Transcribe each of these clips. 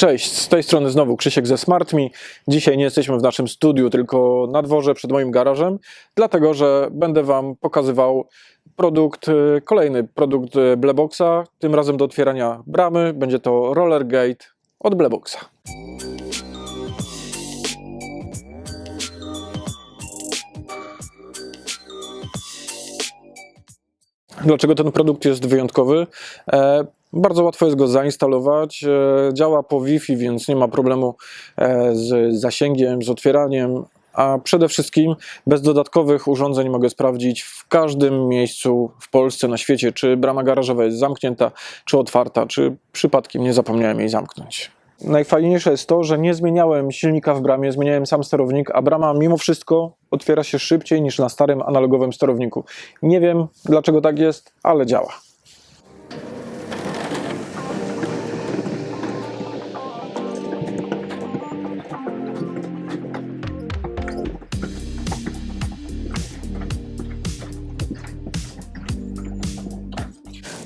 Cześć, z tej strony znowu Krzysiek ze SmartMe. Dzisiaj nie jesteśmy w naszym studiu, tylko na dworze przed moim garażem, dlatego że będę Wam pokazywał produkt, y, kolejny produkt y, Bleboxa, tym razem do otwierania bramy. Będzie to Roller Gate od Bleboxa. Dlaczego ten produkt jest wyjątkowy? E, bardzo łatwo jest go zainstalować. E, działa po Wi-Fi, więc nie ma problemu e, z zasięgiem, z otwieraniem. A przede wszystkim bez dodatkowych urządzeń mogę sprawdzić w każdym miejscu w Polsce, na świecie, czy brama garażowa jest zamknięta, czy otwarta, czy przypadkiem nie zapomniałem jej zamknąć. Najfajniejsze jest to, że nie zmieniałem silnika w bramie, zmieniałem sam sterownik, a brama mimo wszystko otwiera się szybciej niż na starym analogowym sterowniku. Nie wiem dlaczego tak jest, ale działa.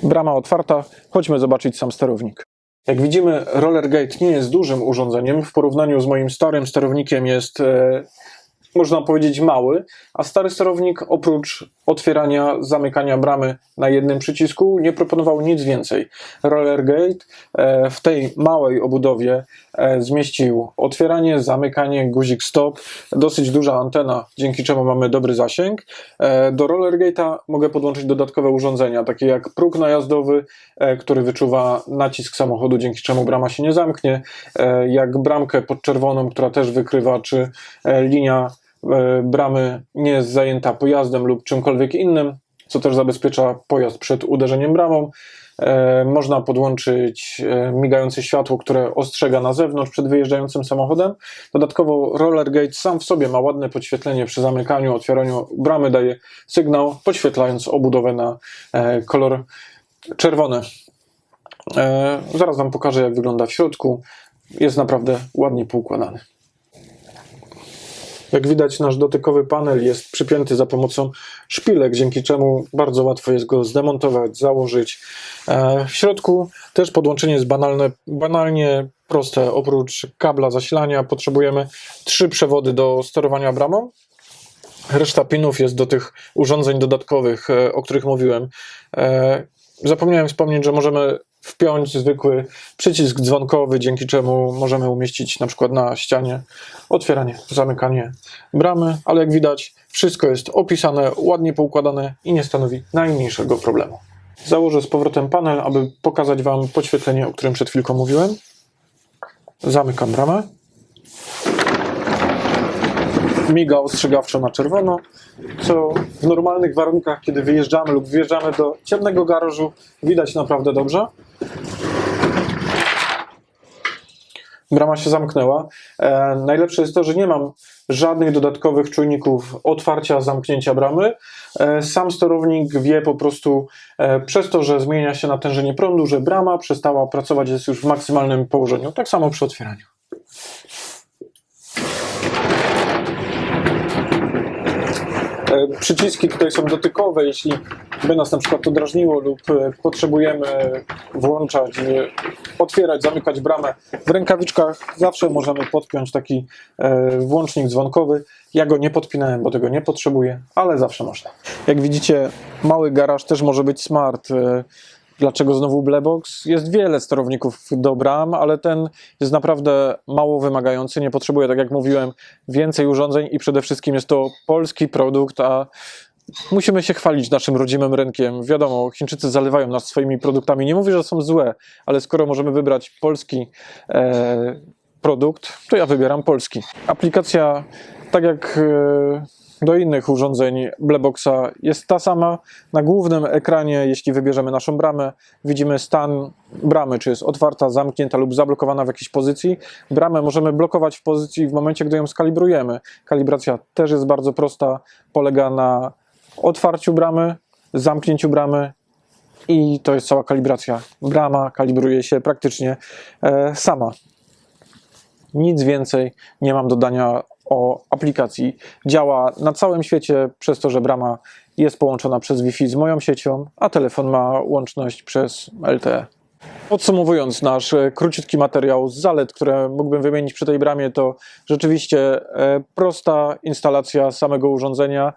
Brama otwarta, chodźmy zobaczyć sam sterownik. Jak widzimy, Rollergate nie jest dużym urządzeniem. W porównaniu z moim starym sterownikiem jest, e, można powiedzieć, mały, a stary sterownik oprócz otwierania, zamykania bramy na jednym przycisku nie proponował nic więcej. Rollergate e, w tej małej obudowie e, zmieścił otwieranie, zamykanie, guzik stop, dosyć duża antena, dzięki czemu mamy dobry zasięg. E, Do Rollergate'a mogę podłączyć dodatkowe urządzenia, takie jak próg najazdowy, który wyczuwa nacisk samochodu, dzięki czemu brama się nie zamknie, jak bramkę pod czerwoną, która też wykrywa, czy linia bramy nie jest zajęta pojazdem lub czymkolwiek innym, co też zabezpiecza pojazd przed uderzeniem bramą. E, Można podłączyć e, migające światło, które ostrzega na zewnątrz przed wyjeżdżającym samochodem. Dodatkowo Rollergate sam w sobie ma ładne podświetlenie przy zamykaniu, otwieraniu bramy, daje sygnał, podświetlając obudowę na e, kolor czerwony. E, Zaraz Wam pokażę, jak wygląda w środku. Jest naprawdę ładnie poukładany. Jak widać, nasz dotykowy panel jest przypięty za pomocą szpilek, dzięki czemu bardzo łatwo jest go zdemontować, założyć. E, W środku też podłączenie jest banalne, banalnie proste. Oprócz kabla zasilania potrzebujemy trzy przewody do sterowania bramą. Reszta pinów jest do tych urządzeń dodatkowych, e, o których mówiłem. E, Zapomniałem wspomnieć, że możemy wpiąć zwykły przycisk dzwonkowy, dzięki czemu możemy umieścić na przykład na ścianie otwieranie, zamykanie bramy, ale jak widać wszystko jest opisane, ładnie poukładane i nie stanowi najmniejszego problemu. Założę z powrotem panel, aby pokazać Wam podświetlenie, o którym przed chwilką mówiłem. Zamykam bramę. Miga ostrzegawczo na czerwono, co w normalnych warunkach, kiedy wyjeżdżamy lub wjeżdżamy do ciemnego garażu, widać naprawdę dobrze. Brama się zamknęła. E, najlepsze jest to, że nie mam żadnych dodatkowych czujników otwarcia, zamknięcia bramy. E, sam sterownik wie po prostu e, przez to, że zmienia się natężenie prądu, że brama przestała pracować, jest już w maksymalnym położeniu. Tak samo przy otwieraniu. Przyciski tutaj są dotykowe, jeśli by nas na przykład to drażniło lub e, potrzebujemy włączać, e, otwierać, zamykać bramę w rękawiczkach, zawsze możemy podpiąć taki e, włącznik dzwonkowy. Ja go nie podpinałem, bo tego nie potrzebuję, ale zawsze można. Jak widzicie, mały garaż też może być smart. Dlaczego znowu Blebox? Jest wiele sterowników do bram, ale ten jest naprawdę mało wymagający. Nie potrzebuje, tak jak mówiłem, więcej urządzeń i przede wszystkim jest to polski produkt, a musimy się chwalić naszym rodzimym rynkiem. Wiadomo, Chińczycy zalewają nas swoimi produktami. Nie mówię, że są złe, ale skoro możemy wybrać polski e, produkt, to ja wybieram polski. Aplikacja, tak jak e, do innych urządzeń Bleboxa jest ta sama. Na głównym ekranie, jeśli wybierzemy naszą bramę, widzimy stan bramy, czy jest otwarta, zamknięta lub zablokowana w jakiejś pozycji. Bramę możemy blokować w pozycji w momencie, gdy ją skalibrujemy. Kalibracja też jest bardzo prosta, polega na otwarciu bramy, zamknięciu bramy i to jest cała kalibracja. Brama kalibruje się praktycznie e, sama. Nic więcej nie mam dodania o aplikacji. Działa na całym świecie przez to, że brama jest połączona przez Wi-Fi z moją siecią, a telefon ma łączność przez LTE. Podsumowując nasz e, króciutki materiał z zalet, które mógłbym wymienić przy tej bramie, to rzeczywiście e, prosta instalacja samego urządzenia.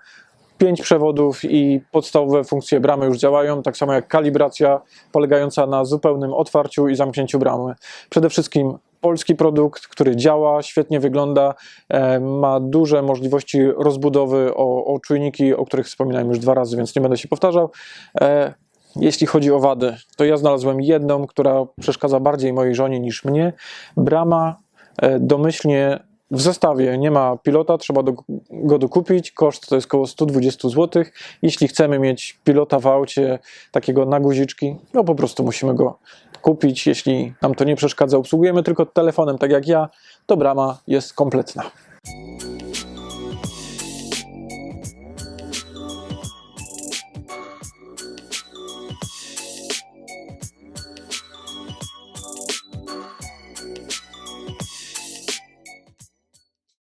Pięć przewodów i podstawowe funkcje bramy już działają, tak samo jak kalibracja polegająca na zupełnym otwarciu i zamknięciu bramy. Przede wszystkim polski produkt, który działa, świetnie wygląda, e, ma duże możliwości rozbudowy o, o czujniki, o których wspominałem już dwa razy, więc nie będę się powtarzał. E, jeśli chodzi o wady, to ja znalazłem jedną, która przeszkadza bardziej mojej żonie niż mnie. Brama e, domyślnie w zestawie nie ma pilota, trzeba do, go dokupić. Koszt to jest około 120 zł. Jeśli chcemy mieć pilota w aucie, takiego na guziczki, no po prostu musimy go kupić. Jeśli nam to nie przeszkadza, obsługujemy tylko telefonem, tak jak ja, to brama jest kompletna.